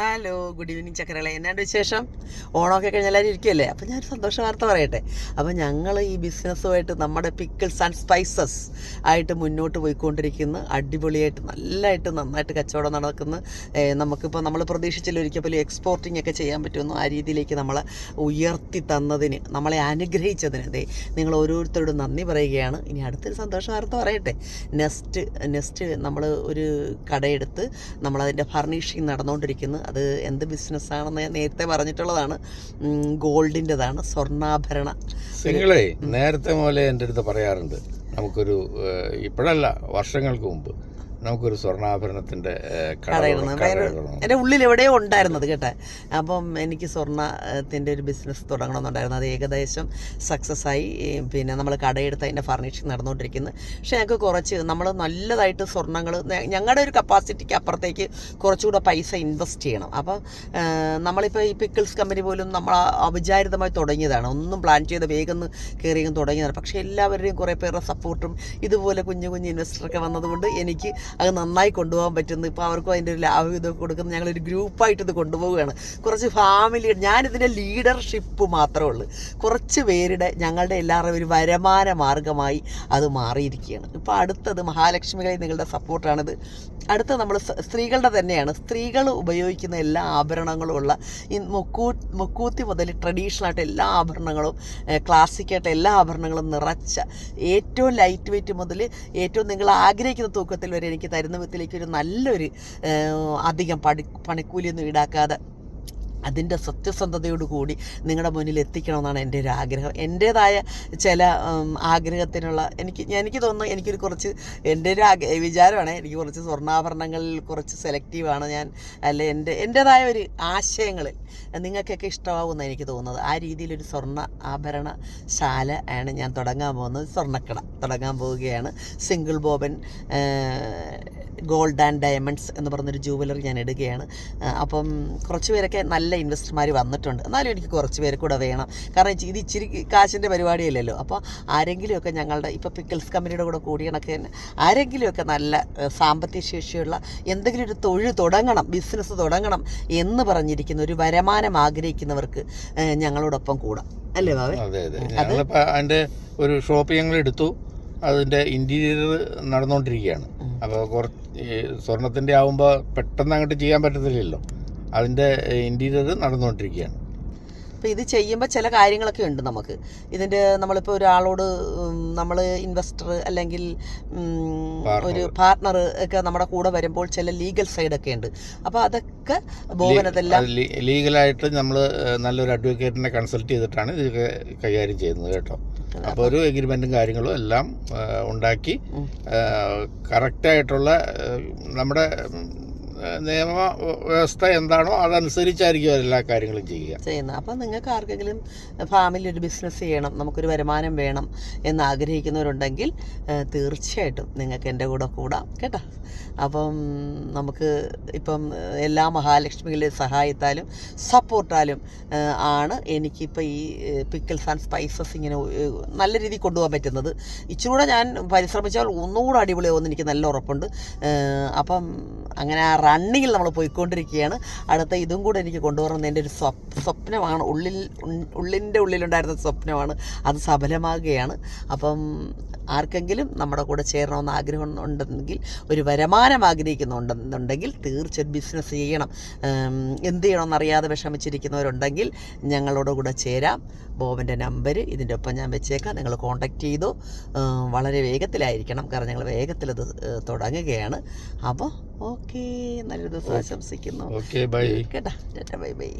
Hello good evening ചക്കരകളെ എന്നാണ്ട് വിശേഷം? ഓണമൊക്കെ കഴിഞ്ഞ് എല്ലാവരും ഇരിക്കുകയല്ലേ അപ്പം ഞാൻ സന്തോഷ വാർത്ത പറയട്ടെ. അപ്പം ഞങ്ങൾ ഈ ബിസിനസ്സുമായിട്ട് നമ്മുടെ പിക്കിൾസ് ആൻഡ് സ്പൈസസ് ആയിട്ട് മുന്നോട്ട് പോയിക്കൊണ്ടിരിക്കുന്ന. അടിപൊളിയായിട്ട് നല്ലതായിട്ട് നന്നായിട്ട് കച്ചവടം നടക്കുന്ന. നമുക്കിപ്പോൾ നമ്മൾ പ്രതീക്ഷിച്ചില്ല ഒരിക്കൽ പോലും എക്സ്പോർട്ടിംഗ് ഒക്കെ ചെയ്യാൻ പറ്റുമെന്ന്. ആ രീതിയിലേക്ക് നമ്മളെ ഉയർത്തി തന്നതിന് നമ്മളെ അനുഗ്രഹിച്ചതിന്. അതെ നിങ്ങൾ ഓരോരുത്തരോടും നന്ദി പറയുകയാണ്. ഇനി അടുത്തൊരു സന്തോഷ വാർത്ത പറയട്ടെ. നെസ്റ്റ് നെസ്റ്റ് നമ്മൾ ഒരു കടയെടുത്ത് നമ്മളതിന്റെ ഫർണിഷിങ് നടന്നുകൊണ്ടിരിക്കുന്നു അത് എന്ത് ബിസിനസ്സാണെന്ന് ഞാൻ നേരത്തെ പറഞ്ഞിട്ടുള്ളതാണ്. ഗോൾഡിന്റെതാണ് സ്വർണാഭരണ. നിങ്ങളെ നേരത്തെ മുതലേ എന്റെ അടുത്ത് പറയാറുണ്ട്. നമുക്കൊരു ഇപ്പോഴല്ല വർഷങ്ങൾക്ക് മുമ്പ്. നമുക്കൊരു സ്വർണാഭരണത്തിന്റെ എന്റെ. എന്റെ ഉള്ളിൽ എവിടെയോ ഉണ്ടായിരുന്നത് കേട്ടെ. അപ്പം എനിക്ക് സ്വർണത്തിന്റെ ഒരു ബിസിനസ് തുടങ്ങണമെന്നുണ്ടായിരുന്നു. അത് ഏകദേശം സക്സസ് ആയി. പിന്നെ നമ്മൾ കടയെടുത്ത് അതിന്റെ ഫർണിഷിങ് നടന്നുകൊണ്ടിരിക്കുന്നു. പക്ഷെ ഞങ്ങൾക്ക് കുറച്ച് നമ്മൾ നല്ലതായിട്ട് സ്വർണങ്ങൾ ഞങ്ങളുടെ ഒരു കപ്പാസിറ്റിക്ക് അപ്പുറത്തേക്ക് കുറച്ചുകൂടെ പൈസ ഇൻവെസ്റ്റ് ചെയ്യണം. അപ്പം നമ്മളിപ്പോൾ ഈ പിക്കിൾസ് കമ്പനി പോലും നമ്മൾ അവിചാരിതമായി തുടങ്ങിയതാണ്. ഒന്നും പ്ലാൻ ചെയ്ത് വേഗം കയറിയും തുടങ്ങിയതാണ്. പക്ഷേ എല്ലാവരുടെയും കുറേ പേരുടെ സപ്പോർട്ടും ഇതുപോലെ കുഞ്ഞു കുഞ്ഞു ഇൻവെസ്റ്ററൊക്കെ വന്നതുകൊണ്ട് എനിക്ക് അത് നന്നായി കൊണ്ടുപോകാൻ പറ്റുന്നു. ഇപ്പോൾ അവർക്കും അതിന്റെ ഒരു ലാഭം ഇതൊക്കെ കൊടുക്കുന്നു. ഞങ്ങളൊരു ഗ്രൂപ്പായിട്ട് ഇത് കൊണ്ടുപോവുകയാണ്. കുറച്ച് ഫാമിലി ഞാനിതിന്റെ ലീഡർഷിപ്പ് മാത്രമേ ഉള്ളൂ. കുറച്ച് പേരുടെ ഞങ്ങളുടെ എല്ലാവരുടെയും ഒരു വരമാന മാർഗമായി അത് മാറിയിരിക്കുകയാണ്. ഇപ്പോൾ അടുത്തത് മഹാലക്ഷ്മികളെ നിങ്ങളുടെ സപ്പോർട്ടാണിത്. അടുത്ത നമ്മൾ സ്ത്രീകളുടെ തന്നെയാണ്. സ്ത്രീകൾ ഉപയോഗിക്കുന്ന എല്ലാ ആഭരണങ്ങളും ഉള്ള ഈ മുക്കൂ മുക്കൂത്തി മുതൽ ട്രഡീഷണൽ ആയിട്ട് എല്ലാ ആഭരണങ്ങളും ക്ലാസിക്കായിട്ട് എല്ലാ ആഭരണങ്ങളും നിറച്ച ഏറ്റവും ലൈറ്റ് വെയിറ്റ് മുതൽ ഏറ്റവും നിങ്ങൾ ആഗ്രഹിക്കുന്ന തൂക്കത്തിൽ വരെ എനിക്ക് തരുന്ന വിധത്തിലേക്ക് ഒരു നല്ലൊരു അധികം പണി പണിക്കൂലിയൊന്നും ഈടാക്കാതെ അതിന്റെ സത്യസന്ധതയോട് കൂടി നിങ്ങളുടെ മുന്നിൽ എത്തിക്കണമെന്നാണ് എന്റെ ഒരു ആഗ്രഹം. എന്റേതായ ചില ആഗ്രഹത്തിനുള്ള എനിക്ക് എനിക്ക് തോന്നുന്നു എനിക്കൊരു കുറച്ച് എന്റെ ഒരു ആഗ്രഹ വിചാരമാണ് എനിക്ക് കുറച്ച് സ്വർണാഭരണങ്ങളിൽ കുറച്ച് സെലക്റ്റീവാണ് ഞാൻ അല്ലെ എന്റെ എന്റേതായ ഒരു ആശയങ്ങളിൽ നിങ്ങൾക്കൊക്കെ ഇഷ്ടമാകുമെന്ന് എനിക്ക് തോന്നുന്നത്. ആ രീതിയിലൊരു സ്വർണ ആഭരണ ശാല ആണ് ഞാൻ തുടങ്ങാൻ പോകുന്നത്. സ്വർണക്കട തുടങ്ങാൻ പോവുകയാണ്. Single Boban gold and diamonds എന്ന് പറഞ്ഞൊരു ജുവലറി ഞാൻ ഇടുകയാണ് അപ്പം കുറച്ച് പേരൊക്കെ നല്ല ഇൻവെസ്റ്റർമാർ വന്നിട്ടുണ്ട്. എന്നാലും എനിക്ക് കുറച്ച് പേര് കൂടെ വേണം. കാരണം ഇത് ഇച്ചിരി കാശിന്റെ പരിപാടിയല്ലല്ലോ. അപ്പോൾ ആരെങ്കിലുമൊക്കെ ഞങ്ങളുടെ ഇപ്പോൾ പിക്കിൾസ് കമ്പനിയുടെ കൂടെ കൂടി കണക്ക് തന്നെ ആരെങ്കിലുമൊക്കെ നല്ല സാമ്പത്തിക ശേഷിയുള്ള എന്തെങ്കിലും ഒരു തൊഴിൽ തുടങ്ങണം ബിസിനസ് തുടങ്ങണം എന്ന് പറഞ്ഞിരിക്കുന്ന ഒരു വരുമാനം ആഗ്രഹിക്കുന്നവർക്ക് ഞങ്ങളോടൊപ്പം കൂടാം. അല്ലേ ബാബേ അതെ അതെ. ഞങ്ങളിപ്പോൾ ഒരു ഷോപ്പ് ഞങ്ങൾ എടുത്തു. അതിന്റെ ഇന്റീരിയർ നടന്നുകൊണ്ടിരിക്കുകയാണ് അപ്പോൾ കുറച്ച് ഈ സ്വർണത്തിന്റെ ആവുമ്പോൾ പെട്ടെന്ന് അങ്ങോട്ട് ചെയ്യാൻ പറ്റത്തില്ലല്ലോ. അതിന്റെ ഇന്റീരിയർ നടന്നുകൊണ്ടിരിക്കുകയാണ്. അപ്പോൾ ഇത് ചെയ്യുമ്പോൾ ചില കാര്യങ്ങളൊക്കെ ഉണ്ട് നമുക്ക്. ഇതിന്റെ നമ്മളിപ്പോൾ ഒരാളോട് നമ്മൾ ഇൻവെസ്റ്റർ അല്ലെങ്കിൽ ഒരു പാർട്ണർ ഒക്കെ നമ്മുടെ കൂടെ വരുമ്പോൾ ചില ലീഗൽ സൈഡൊക്കെ ഉണ്ട്. അപ്പോൾ അതൊക്കെ ബോധനതെല്ലാം ലീഗലായിട്ട് നമ്മൾ നല്ലൊരു അഡ്വക്കേറ്റിനെ കൺസൾട്ട് ചെയ്തിട്ടാണ് ഇത് കൈകാര്യം ചെയ്യുന്നത് കേട്ടോ. അപ്പോൾ ഒരു എഗ്രിമെന്റും കാര്യങ്ങളും എല്ലാം ഉണ്ടാക്കി കറക്റ്റായിട്ടുള്ള നമ്മുടെ നിയമ വ്യവസ്ഥ എന്താണോ അതനുസരിച്ചായിരിക്കും എല്ലാ കാര്യങ്ങളും ചെയ്യുക. ചെയ്യുന്നത്. അപ്പം നിങ്ങൾക്ക് ആർക്കെങ്കിലും ഫാമിലി ഒരു ബിസിനസ് ചെയ്യണം നമുക്കൊരു വരുമാനം വേണം എന്ന് ആഗ്രഹിക്കുന്നവരുണ്ടെങ്കിൽ തീർച്ചയായിട്ടും നിങ്ങൾക്ക് എന്റെ കൂടെ കൂടാം കേട്ടോ. അപ്പം നമുക്ക് ഇപ്പം എല്ലാ മഹാലക്ഷ്മികളുടെ സഹായത്താലും സപ്പോർട്ടാലും ആണ് എനിക്കിപ്പോൾ ഈ പിക്കിൾസ് ആൻഡ് സ്പൈസസ് ഇങ്ങനെ നല്ല രീതിയിൽ കൊണ്ടുപോകാൻ പറ്റുന്നത്. ഇച്ചിരി കൂടെ ഞാൻ പരിശ്രമിച്ചാൽ ഒന്നുകൂടെ അടിപൊളിയാവുമെന്ന് എനിക്ക് നല്ല ഉറപ്പുണ്ട്. അപ്പം അങ്ങനെ ആ റണ്ണിങ്ങിൽ നമ്മൾ പോയിക്കൊണ്ടിരിക്കുകയാണ്. അടുത്ത ഇതും കൂടെ എനിക്ക് കൊണ്ടുവരണം എന്റെ ഒരു സ്വപ് സ്വപ്നമാണ്. ഉള്ളിൽ ഉള്ളിന്റെ ഉള്ളിലുണ്ടായിരുന്ന സ്വപ്നമാണ്. അത് സഫലമാകുകയാണ് അപ്പം ആർക്കെങ്കിലും നമ്മുടെ കൂടെ ചേരണമെന്ന് ആഗ്രഹം ഉണ്ടെങ്കിൽ ഒരു വരുമാനം ആഗ്രഹിക്കുന്നുണ്ടെന്നുണ്ടെങ്കിൽ തീർച്ചയായും ബിസിനസ് ചെയ്യണം. എന്ത് എന്ത് ചെയ്യണമെന്നറിയാതെ വിഷമിച്ചിരിക്കുന്നവരുണ്ടെങ്കിൽ ഞങ്ങളോട് കൂടെ ചേരാം. ബോബന്റെ നമ്പർ ഇതിന്റെ ഒപ്പം ഞാൻ വെച്ചേക്കാം. നിങ്ങൾ കോൺടാക്റ്റ് ചെയ്തു. വളരെ വേഗത്തിലായിരിക്കണം. കാരണം ഞങ്ങൾ വേഗത്തിലത് അത് തുടങ്ങുകയാണ്. അപ്പോൾ ഓക്കെ നല്ലൊരു ദിവസം ആശംസിക്കുന്നു. ഓക്കെ ബൈ കേട്ടാ. Bye bye